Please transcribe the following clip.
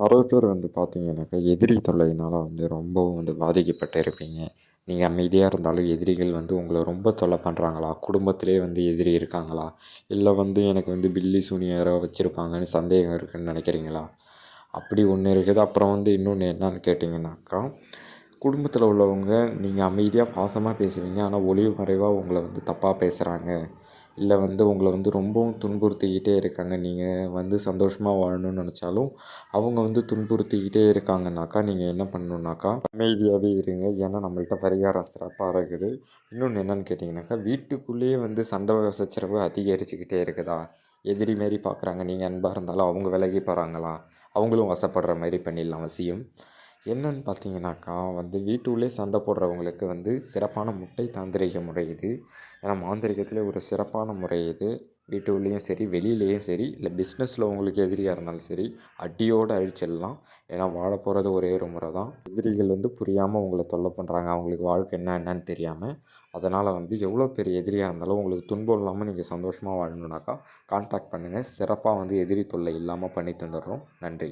நிறைய பேர் வந்து பார்த்தீங்கன்னாக்கா எதிரி தொல்லையினால் வந்து ரொம்பவும் வந்து பாதிக்கப்பட்டு இருப்பீங்க. நீங்கள் அமைதியாக இருந்தாலும் எதிரிகள் வந்து உங்களை ரொம்ப தொல்லை பண்ணுறாங்களா குடும்பத்திலே வந்து எதிரி இருக்காங்களா? இல்லை வந்து எனக்கு வந்து பில்லி சூனியம் வச்சுருப்பாங்கன்னு சந்தேகம் இருக்குதுன்னு நினைக்கிறீங்களா? அப்படி ஒன்று இருக்குது. அப்புறம் வந்து இன்னொன்று என்னன்னு கேட்டிங்கனாக்கா குடும்பத்தில் உள்ளவங்க நீங்கள் அமைதியாக பாசமாக பேசுவீங்க. ஆனால் ஒளிவு மறைவாக உங்களை வந்து தப்பாக பேசுகிறாங்க இல்லை வந்து உங்களை வந்து ரொம்பவும் துன்புறுத்திக்கிட்டே இருக்காங்க. நீங்கள் வந்து சந்தோஷமாக வாழணும்னு நினச்சாலும் அவங்க வந்து துன்புறுத்திக்கிட்டே இருக்காங்கனாக்கா நீங்கள் என்ன பண்ணணுன்னாக்கா அமைதியாகவே இருங்க. ஏன்னா நம்மள்ட்ட பரிகாரம் சிறப்பாக இருக்குது. இன்னொன்று என்னன்னு கேட்டிங்கனாக்கா வீட்டுக்குள்ளேயே வந்து சண்டை சச்சரவு அதிகரிச்சுக்கிட்டே இருக்குதா? எதிரி மாரி பார்க்குறாங்க நீங்கள் அன்பாக இருந்தாலும் அவங்க விலகி போகிறாங்களா அவங்களும் வசப்படுற மாதிரி பண்ணிடலாம் அவசியம். என்னன்னு பார்த்தீங்கன்னாக்கா வந்து வீட்டுள்ளே சண்டை போடுறவங்களுக்கு வந்து சிறப்பான முட்டை தாந்திரிக முறை இது. ஏன்னா மாந்திரிகத்திலே ஒரு சிறப்பான முறை இது. வீட்டுக்குள்ளேயும் சரி வெளியிலேயும் சரி இல்லை பிஸ்னஸில் உங்களுக்கு எதிரியாக இருந்தாலும் சரி அடியோடு அழிச்சிடலாம். ஏன்னா வாழ போகிறது ஒரே ஒரு முறை தான். எதிரிகள் வந்து புரியாமல் உங்களை தொல்லை பண்ணுறாங்க அவங்களுக்கு வாழ்க்கை என்ன என்னன்னு தெரியாமல் அதனால் வந்து எவ்வளோ பெரிய எதிரியாக இருந்தாலும் உங்களுக்கு துன்பம் இல்லாமல் நீங்கள் சந்தோஷமாக வாழணுனாக்கா கான்டாக்ட் பண்ணுங்கள் சிறப்பாக வந்து எதிரி தொல்லை இல்லாமல் பண்ணி தந்துடுறோம். நன்றி.